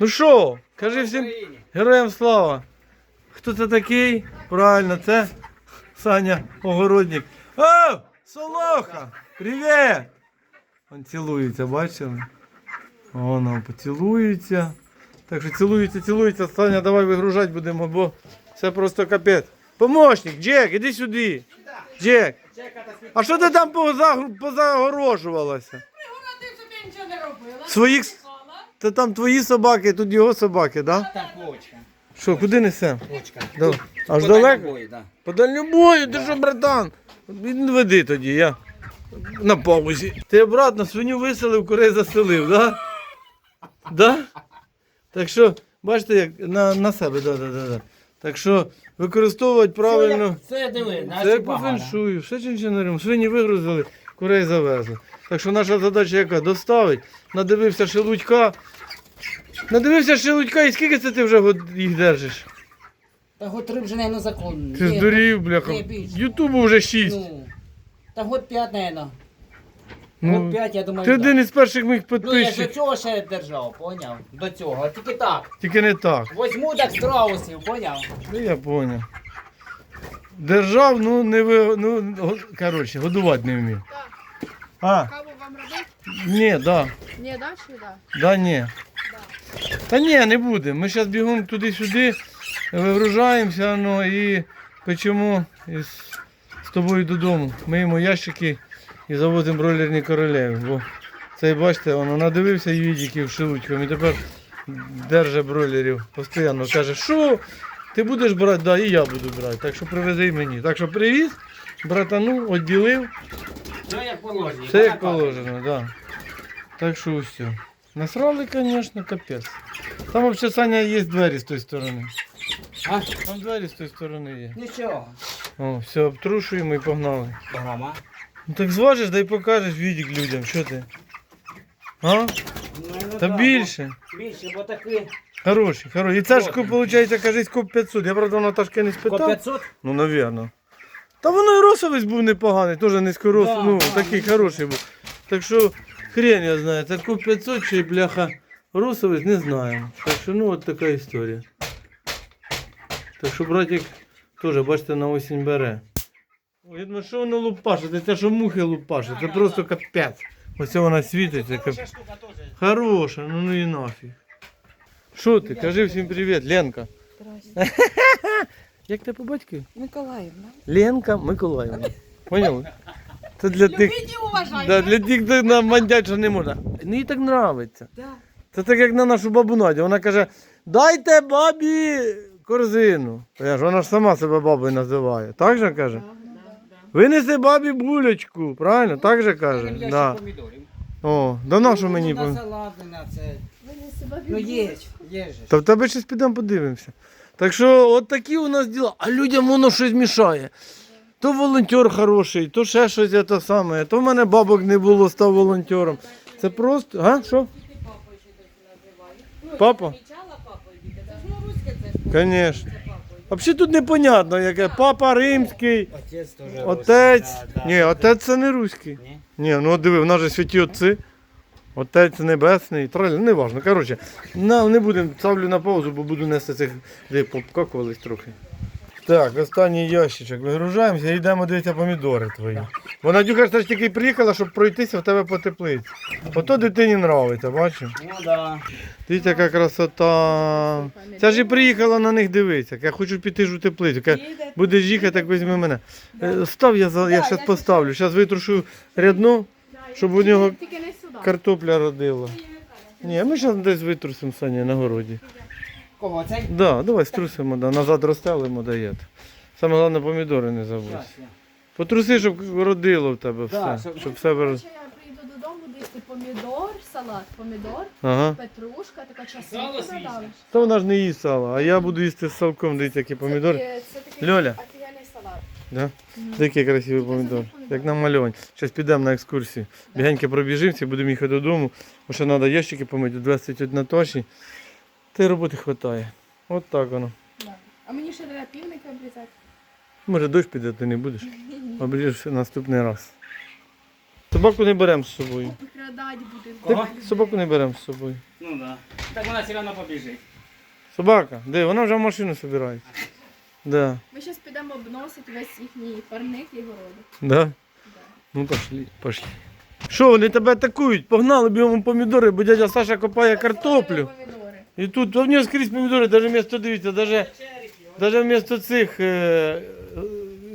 Ну що, кажи всім героям слава. Хто це такий? Правильно, це Саня Огородник. О, Солоха! Привіт! Он цілується, бачили? Воно поцілується. Так що цілується, цілується. Саня, давай вигружати будемо, бо це просто капець. Помощник, Джек, іди сюди. Джек, а що ти там позагорожувалася? Пригородив, щоб я нічого не робила. Своїх. Та там твої собаки, тут його собаки, да? Так, почка. Що, куди несемо? Почка. Да. Аж далеко? дальнобою, да. По дальньобою, ти що, братан? Він веди тоді, я на паузі. Ти обратно свиню виселив, курей заселив, да? Да? Так що, бачите, як на, на себе, да, да, да, да. Так що використовувати правильно. Це диви, Це наші по погано. феншую, все чинчинарем. Свині вигрузили, курей завезли. Так що наша задача яка? Доставить. Надивився шелудька. Надивився шелудька і скільки це ти вже їх держиш? Та год три вже, наверное, закон. Ти здурів, бляха. Ютубу вже шість. Ну, та год п'ять, наверное. Ну, Год п'ять, я думаю, Ти один із перших моїх Ну, я ж до підписчиків. цього ще держав, поняв? До цього. Тільки так. Тільки не так. Возьму так страусів, поняв? Ну, я поняв. Держав, ну не ви. Ну, го- коротше, годувати не вмів. А, Каву вам робити? ні, да. Ні, да чи да? Да ні. Та ні, не буде. Ми зараз бігом туди-сюди, вигружаємося ну, і печемо із, з тобою додому. Миємо ящики і завозимо бройлерні королеви. Бо цей, бачите, воно надивився відіків шелудьком і тепер держить бройлерів постійно. Каже, що ти будеш брати? Да, і я буду брати. Так що привези й мені. Так що привіз, братану, відділив. Все як положено. Все як положено, так. Да. Так що все. Насрали, звісно, капець. Там взагалі Саня є двері з тої сторони. А? Там двері з тої сторони є. Нічого. О, все, обтрушуємо і погнали. Програма. Ну так зважиш, дай покажеш відік людям, що ти? А? Ну, Та да, більше. Більше, бо таки. Хороший, хороший. І цешку, виходить, кажись, коп 500. Я, правда, Наташки не По спитав. 500? Ну, навірно. Та воно і росовець був непоганий, теж низькорос, Да, ну, да, такий ну, хороший був. Так що хрен я знаю, таку 500 чи бляха росовець не знаємо. Так що ну от така історія. Так що братик теж, бачите, на осінь бере. Ой, я думаю, що воно лупаше? Це що мухи лупаше, це просто капець. Ось вона світиться. Кап... Хороша. Хороша, ну ну і нафіг. Що ти? Кажи всім привіт, Ленка. Як тебе по батькові? Миколаївна. Ленка Миколаївна. Поняли? Це для тих, да, для тих, хто нам мандять, що не можна. Ну їй так нравиться. Да. Це так як на нашу бабу Надю. Вона каже, дайте бабі корзину. Я ж, вона ж сама себе бабою називає. Так же каже? Винеси бабі булечку, правильно? Так же каже. Да. О, да на що Ну, мені? На пом- салат, на це. Ви не себе Ну є, є же. Та в тебе щось підемо подивимося. Так що от такі у нас діла, а людям воно щось мішає. То волонтер хороший, то ще щось я те саме. То в мене бабок не було, став волонтером. Це просто. А? Що? Папа? Звісно. Взагалі тут непонятно, яке папа римський, Отець. Ні, отець це не руський. Ні? Ні, ну диви, в нас же святі отці. Отець небесний, троль, не важно. Коротше, на, не будемо, ставлю на паузу, бо буду нести цих, де попкакувались трохи. Так, останній ящичок. Вигружаємося і йдемо дивитися помідори твої. Бо Надюха ж теж тільки приїхала, щоб пройтися в тебе по теплиці. Ото дитині нравиться, бачиш? Ну да. Дивіться, яка красота. Ця ж і приїхала на них дивитися. Я хочу піти ж у теплицю. Будеш їхати, так візьми мене. Е, Став я за я зараз поставлю. Зараз витрушу рядно, щоб у нього картопля родила. Ні, ми зараз десь витрусимо Саня на городі. Кого цей? Да, давай струсимо, да, назад розстелимо, дає. Саме головне помідори не забудь. Потруси, щоб родило в тебе Да, все. щоб- Щоб все вир- я прийду додому, їсти помідор, салат, помідор, Ага. петрушка, така часинка додали. Та вона ж не їсть сало, а я буду їсти з салком, дивіться, які помідори. Це, це такий Льоля. Да? Такий красивий помідор. Як намальований. Зараз підемо на екскурсію. Бігенько пробіжимося, будемо їхати додому. Бо ще треба ящики помити, 21 точі. Та й роботи вистачає. От так воно. Да. А мені ще треба півника обрізати. Може дощ піде, ти не будеш. Обріжеш наступний раз. Собаку не беремо з собою. Так, собаку не беремо з собою. Ну да. Так вона все одно побіжить. Собака, де? Вона вже в машину збирається. Да. Ми зараз підемо обносити весь їхній парник і городи. Да? Ну пошли, пошли. Що, вони тебе атакують? Погнали бігом помідори, бо дядя Саша копає картоплю. Помідори. І тут а в нього скрізь помідори, навіть місто, дивіться, навіть, навіть вмісто цих, е, е,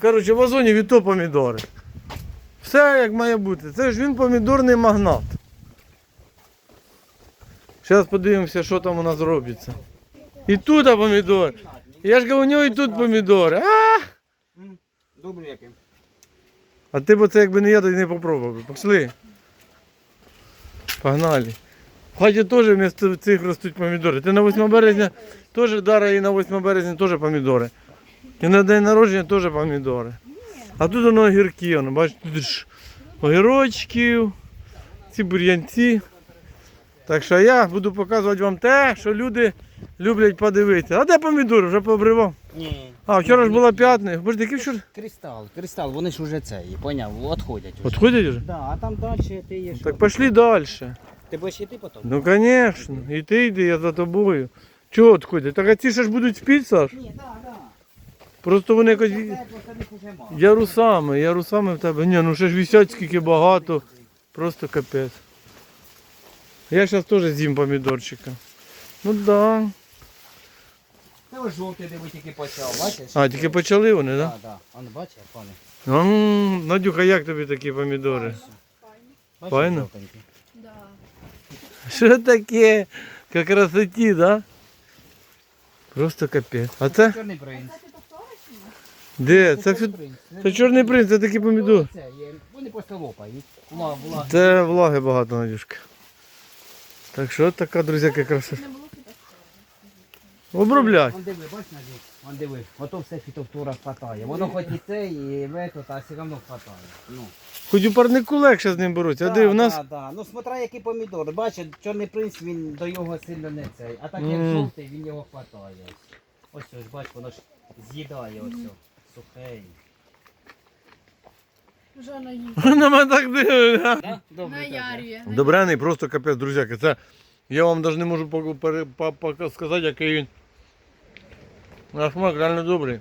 коротше, вазонів і то помідори. Все як має бути. Це ж він помідорний магнат. Зараз подивимося, що там у нас робиться. І тут помідори. Я ж кажу, у нього і тут помідори. А! Добре яким. А ти б це якби не я, то й не попробував. Пішли. Погнали. В хаті теж вмісто цих ростуть помідори. Ти на 8 березня теж Дара і на 8 березня теж помідори. І на день народження теж помідори. А тут воно огірки, воно, бачите, тут ж огірочків, ці бур'янці. Так що я буду показувати вам те, що люди люблять подивитися. А де помідори? Вже пообривав. Ні. А, вчора ж була п'ятниця. Боже, який вчора? Кристал, кристал, вони ж уже це, поняв, відходять уже. Отходять вже? Да, а там далі ти є що? Так пошли далі. Ти будеш йти потім? Ну звісно, і ти йди, я за тобою. Чого відходять? Так а ці ще ж будуть спіти, Саш? Ні, так, так. Просто вони якось Це просто них уже мало. ярусами, ярусами в тебе. Ні, ну ще ж висять скільки багато. Просто капець. Я зараз теж з'їм помідорчика. Ну так. Да. Це ось жовтий, де ви тільки почав, бачиш? А, тільки почали вони, так? Так, так. Он бачиш, пане? Да? Ну, Надюха, як тобі такі помідори? Бачиш, Файно? Да. Що таке? Як красоті, да? Просто капець. А це? Чорний принц. Це ти? Де? Це, принц. це чорний принц, це такі помідори. Це. Вони просто лопають. Це влаги багато, Надюшка. Так що от така, друзяка, красота. Було Вон диви, бач на Вон диви. Ото все фітофтора хватає. Воно хоч і це, і вето, та все одно хватає. Ну. Хоч у парнику легше з ним боротися. А Да, де у нас да, да. Ну смотри, який помідор. Бачиш, чорний принц він до його сильно не цей. А так як Мм. жовтий, він його хватає. Ось ось, бач, воно ж з'їдає ось ось. Сухий. Вже наїв. на мене так дивиться. Да? Добре. Наярює. Добрений, просто капець, друзяки. Це я вам навіть не можу пере- сказати, який він. На смак реально добрий.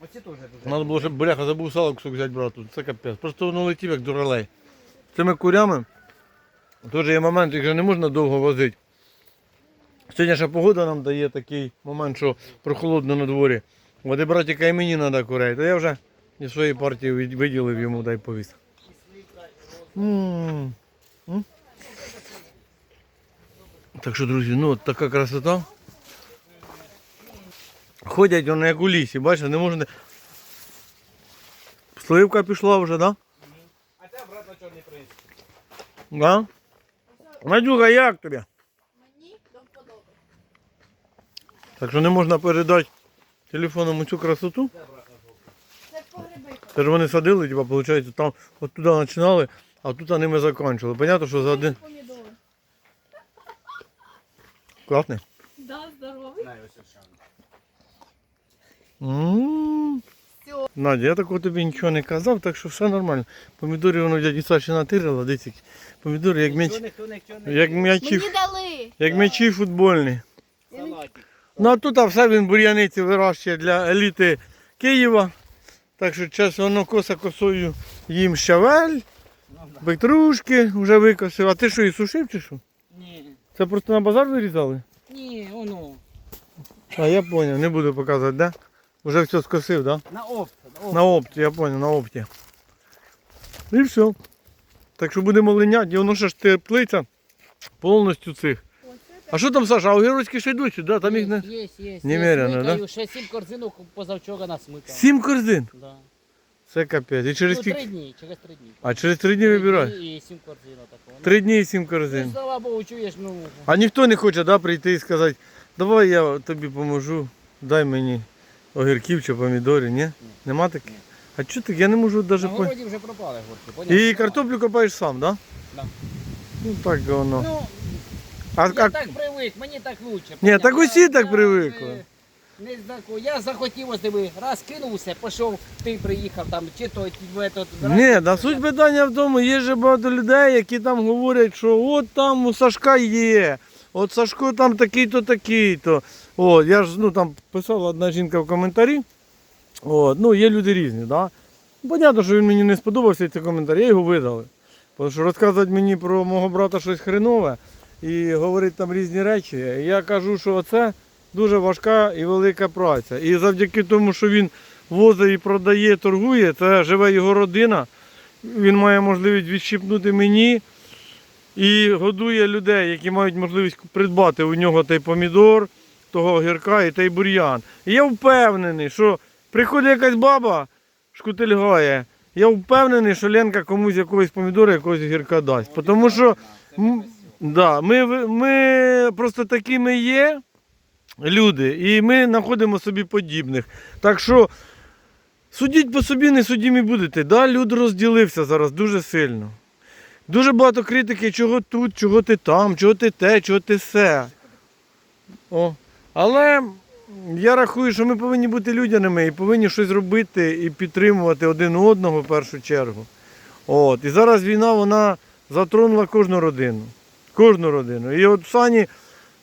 Оці теж дуже. Надо було, щоб бляха забув сало кусок взяти брату. Це капець. Просто воно летів як дуралей. З цими курями теж є момент, їх же не можна довго возити. Сьогодні погода нам дає такий момент, що прохолодно на дворі. От і братіка і мені треба курей. То я вже із своєї партії виділив йому, дай повіс. Так що, друзі, ну от така красота. Ходять вони як у лісі, бачите, не можна. Сливка пішла вже, так? А це обратно чорний принц. Да? Да? Надюха, як тобі? Мені до вподоби. Так що не можна передати телефоном цю красоту. Це погреби. Це ж вони садили, типа, виходить, там от туди починали, а тут ними закінчили. Понятно, що за один. Помідор. Класний. Да, здоровий. Знаю, ось ось. М. Всьо. Надя, я такого тобі нічого не казав, так що все нормально. Помідори воно дяді Саші натирила, дивіться. Помідори як м'яч, Ніхто, ніхто, ніхто, як м'ячі, як м'ячі футбольні. Ну а тут а все він бур'яниці вирощує для еліти Києва. Так що час воно коса косою їм щавель, Ну, петрушки вже викосив. А ти що, і сушив чи що? Ні. Це просто на базар вирізали? Ні, воно. А я зрозумів, не буду показувати, да? Вже все скосив, да? На опт. На опт. На опті, я зрозумів, на опті. І все. Так що будемо линяти, воно ще ж теплиця повністю цих. А що там, Саша, а огірочки ще йдуть, да? Там їх не... Є, є, Немерено, є. да? Ще сім корзинок позавчора насмикав. Сім корзин. Да. Це капець. І через Ну, три дні, через три дні. А через три дні вибирай. Три дні І сім корзинок такого. Три дні і сім Ну, корзин. слава Богу, чуєш, ну, А ніхто не хоче да, прийти і сказати, давай я тобі поможу, дай мені огірків чи помідорів, ні? Нема таких? А чого так? Я не можу навіть на по... городі вже пропали горки, поняв? І картоплю копаєш сам, так? Да. Ну так воно. Ну, А, я а, так привик, мені так лучше. Ні, поняв? так усі Я- так я привикли. Не знаку. Я захотів ось диви, раз кинувся, пішов, ти приїхав там, чи то в этот, Ні, да суть питання в тому, є же багато людей, які там говорять, що от там у Сашка є, от Сашко там такий-то, такий-то. От, я ж ну там писала одна жінка в коментарі. От, ну, є люди різні, да? Понятно, що він мені не сподобався цей коментар, я його видали. Тому що розказувати мені про мого брата щось хренове і говорити там різні речі. Я кажу, що це дуже важка і велика праця. І завдяки тому, що він возить і продає, торгує, це живе його родина. Він має можливість відщипнути мені і годує людей, які мають можливість придбати у нього той помідор, того огірка і той бур'ян. І я впевнений, що приходить якась баба, шкутильгає. Я впевнений, що Ленка комусь якогось помідора, якогось огірка дасть. Тому що да, ми, ми просто такими є люди, і ми знаходимо собі подібних. Так що судіть по собі, не судімі будете. Да, люд розділився зараз дуже сильно. Дуже багато критики, чого тут, чого ти там, чого ти те, чого ти се. О. Але я рахую, що ми повинні бути людяними і повинні щось робити і підтримувати один одного в першу чергу. От. І зараз війна вона затронула кожну родину. Кожну родину. І от Сані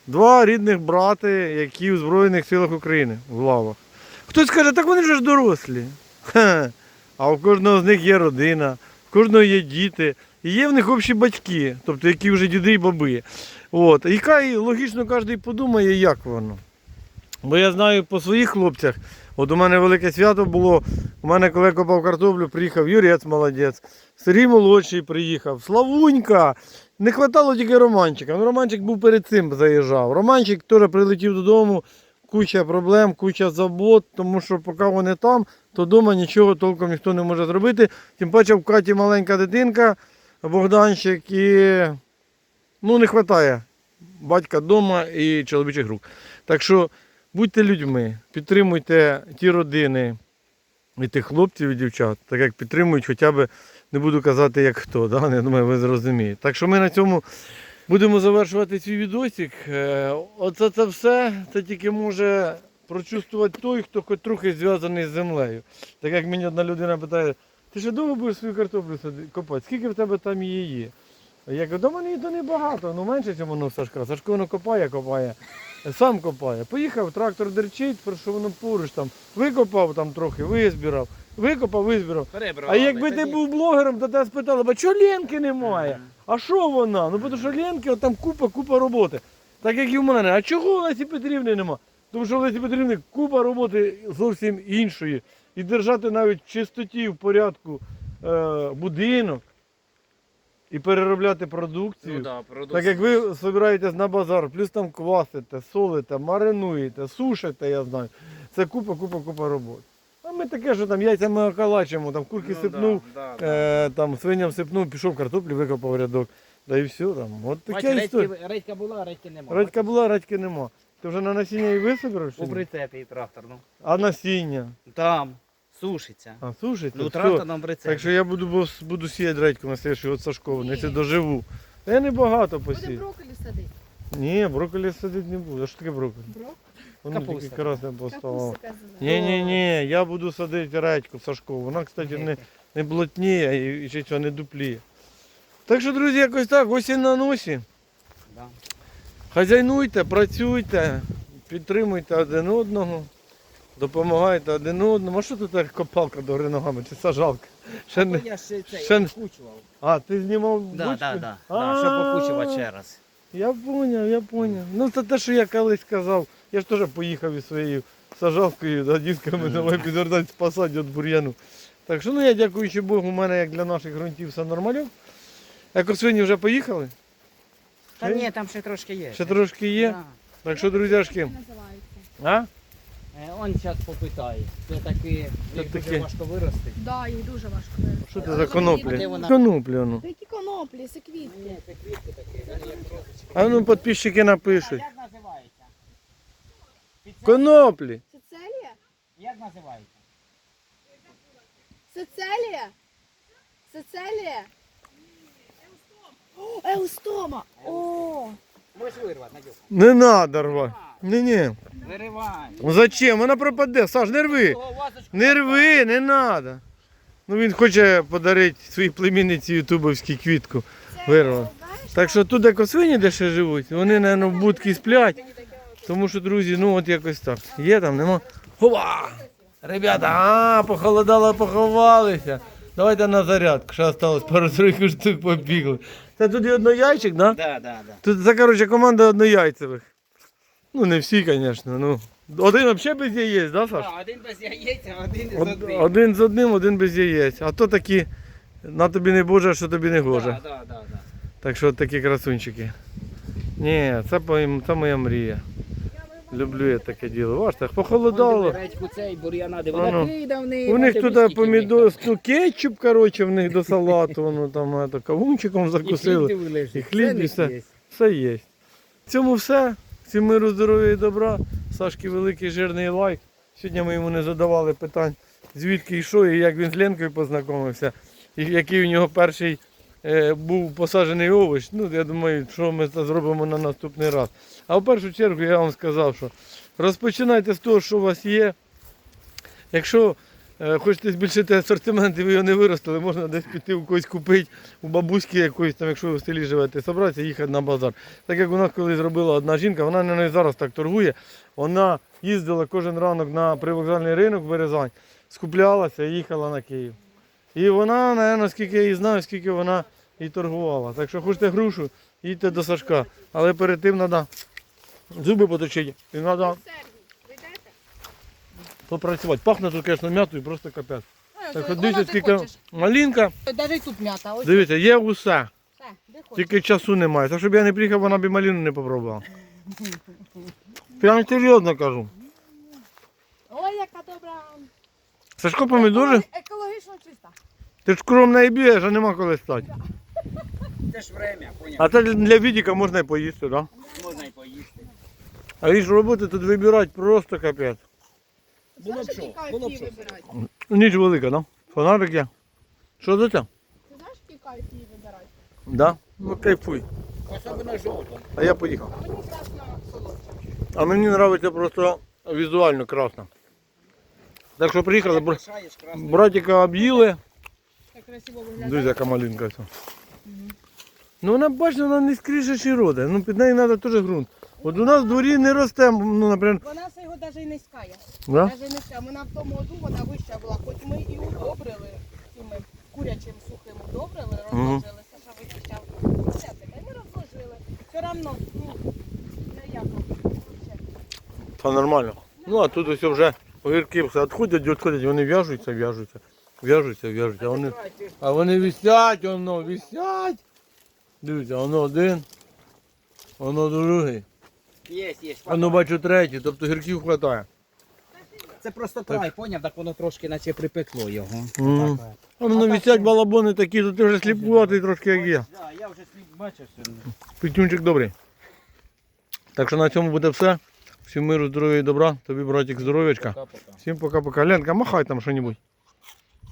два рідних брати, які в Збройних силах України в лавах. Хтось каже, так вони вже ж дорослі. Хе. А у кожного з них є родина, в кожного є діти, є в них общі батьки, тобто які вже діди і баби. От. І хай логічно кожен подумає, як воно. Бо я знаю по своїх хлопцях, от у мене велике свято було, у мене коли копав картоплю, приїхав Юрець молодець, Сергій молодший приїхав, Славунька. Не хватало тільки Романчика. Ну, Романчик був перед цим заїжджав. Романчик теж прилетів додому, куча проблем, куча забот, тому що поки вони там, то вдома нічого толком ніхто не може зробити. Тим паче в хаті маленька дитинка, Богданчик, і ну, не вистачає батька вдома і чоловічих рук. Так що будьте людьми, підтримуйте ті родини і тих хлопців і дівчат, так як підтримують хоча б, не буду казати як хто, да? я думаю, ви зрозумієте. Так що ми на цьому будемо завершувати свій відосик. Е, Оце це все, це тільки може прочувствувати той, хто хоч трохи зв'язаний з землею. Так як мені одна людина питає, ти ще довго будеш свою картоплю копати? Скільки в тебе там її є? Я кажу, до мене її то небагато, ну менше, ніж воно в Сашка. Сашко воно копає, копає, сам копає. Поїхав, трактор дерчить, про що воно поруч там. Викопав там трохи, визбирав. Викопав, визбирав. А якби ти був блогером, то тебе спитали, бо чого Ленки немає? А що вона? Ну тому що Ленки от там купа, купа роботи. Так як і в мене. А чого Лесі Петрівни нема? Тому що в Лесі Петрівни купа роботи зовсім іншої. І держати навіть в чистоті, в порядку е, будинок і переробляти продукцію. Ну, да, Так як ви збираєтесь на базар, плюс там квасите, солите, маринуєте, сушите, я знаю. Це купа, купа, купа роботи. А ми таке, що там яйця ми окалачимо, там курки Ну, сипнув, да, да, е, там свиням сипнув, пішов картоплю, викопав рядок. Да і все там. От Бач, така редьки, редька була, редьки нема. Радька була, радьки нема. Ти вже на насіння і висобрав? чи У ні? брицепі трактор, ну. А насіння? Там, сушиться. А, слушайте, Ну, все. трактор на. Так що я буду, буду сіяти редьку на слідчий от Сашкову, якщо доживу. Та я не багато посію. Буде посію. брокколі садити. Ні, брокколі садити не буду. А що таке брокколі? Брокколі? Воно тільки красне казана. Ні, ні, ні, я буду садити редьку Сашкову. Вона, кстати, не, не блотніє і, і ще цього не дупліє. Так що, друзі, якось так, осінь на носі. Да. Хазяйнуйте, працюйте, підтримуйте один одного, допомагайте один одному. А що тут так копалка до гори ногами чи сажалка? Ще не... я ще це ще не- окучував. А, ти знімав Да, бочку? да, да, А, да, щоб ще раз. Я поняв, я поняв. Ну це те, що я колись казав. Я ж теж поїхав із своєю сажалкою, да, дітками давай підвертати спасати від бур'яну. Так що ну я дякуючи Богу, у мене як для наших ґрунтів все нормально. Екосвині вже поїхали, Та Ще? ні, там ще трошки є. ще трошки є. Да. Так що, друзяшки, називається? а? Е, Он зараз попитає. Це таки, їх дуже важко вирости. Да, їх дуже важко виростити. Що це за коноплі? де вона? Коноплі, ну. Та які коноплі, це квітки. Ні, це квітки такі, вони як розочки. А ну підписчики напишуть. Як називається? Піцерія? Коноплі. Сицилія? Як називається? Сицилія? Сицилія? Еустома! О! Можеш вирвати, Надюх. Не надо рвати. Виривай. Ну зачем? Вона пропаде. Саш, не рви. Не рви, не треба. Ну він хоче подарити своїй племінниці ютубовській квітку. Вирвав. Так що тут як свині де ще живуть, вони, мабуть, в будці сплять. Тому що, друзі, ну от якось так. Є там, нема. Хова! Ребята, а, похолодало, поховалися. Давайте на зарядку. Ще осталось пару тройку штук побігли. Це тут і однояйчик, да? Да, да, да. Тут це, коротше, команда однояйцевих. Ну, не всі, звісно. Ну. Один взагалі без яєць, да, Саш? Да, один без яєць, а один з Од- одним. Один з одним, один без яєць. А то такі, на тобі не боже, що тобі не гоже. Да, да, да, да. Так що от такі красунчики. Ні, це, по- це моя мрія. Люблю я таке діло. Бачите, Вон Ага. диви, цей, бур'яна, вона неї. У них тут помідор, ну, кетчуп, коротше, в них до салату, воно там ето, кавунчиком. Закусили. І хліб, і все. Все є. В цьому все. Всім миру, здоров'я і добра. Сашки великий жирний лайк. Сьогодні ми йому не задавали питань, звідки йшов і як він з Ленкою познайомився. І який у нього перший був посаджений овоч. Ну, я думаю, що ми це зробимо на наступний раз. А в першу чергу я вам сказав, що розпочинайте з того, що у вас є. Якщо е, хочете збільшити асортимент і ви його не виростили, можна десь піти у когось купити, у бабуськи якоїсь, там, якщо ви в селі живете, зібратися і їхати на базар. Так як у нас колись зробила одна жінка, вона не зараз так торгує. Вона їздила кожен ранок на привокзальний ринок в Березань, скуплялася і їхала на Київ. І вона, напевно, скільки я її знаю, скільки вона і торгувала. Так що хочете грушу, їдьте до Сашка. Але перед тим треба зуби поточити. І треба попрацювати. Пахне тут, звісно, м'ятою, просто капець. Так от дивіться, скільки малинка. Даже тут м'ята. Ось Дивіться, є усе. Тільки часу немає. Так щоб я не приїхав, вона б і малину не попробувала. Прям серйозно кажу. Ой, яка добра. Сашко помідори, Екологічно чиста. ти ж скромна і б'єш, а нема коли стати. Це ж время, поняв. А це для відіка можна і поїсти, так? Да? Можна і поїсти. А їж роботи тут вибирати просто капець. Було б що, було б що. Ніч велика, да? Фонарик є. Що за це? Ти знаєш, які кайф її вибирати? Да? Ну кайфуй. Особливо жовто. А я поїхав. А мені красно солодше. А мені подобається просто візуально красно. Так що приїхали, бр- братика об'їли. Красиво яка малинка ця. Ну вона бачиш, вона не скріше широде. Ну під нею треба теж ґрунт. От у нас в дворі не росте, ну, наприклад. Вона свого навіть і не скає. Да? Навіть не скає. Ми на в тому году вона вища була, хоч ми і удобрили цими курячим сухим удобрили, розложили. Саша вичищав. І ми розложили. Все одно, ну, ніяко. Та нормально. Ну а тут ось вже огірки все відходять, відходять, вони в'яжуться, в'яжуться, в'яжуться, в'яжуться. А вони, а вони висять, воно, висять. Дивіться, воно один, воно другий. Є, є. Воно бачу третій, тобто гірків вистачає. Це просто край, поняв, так воно трошки наче припекло його. Мгм. Так, А воно висять балабони такі, то ти вже сліпкуватий трошки як я. Да, я вже слід бачив сьогодні. Пітюнчик добрий. Так що на цьому буде все. Всім миру, здоров'я і добра. Тобі, братик, здоров'ячка. Пока-пока. Всім пока-пока. Ленка, махай там що-небудь.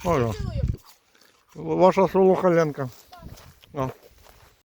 Ага. Ваша солоха Ленка. А.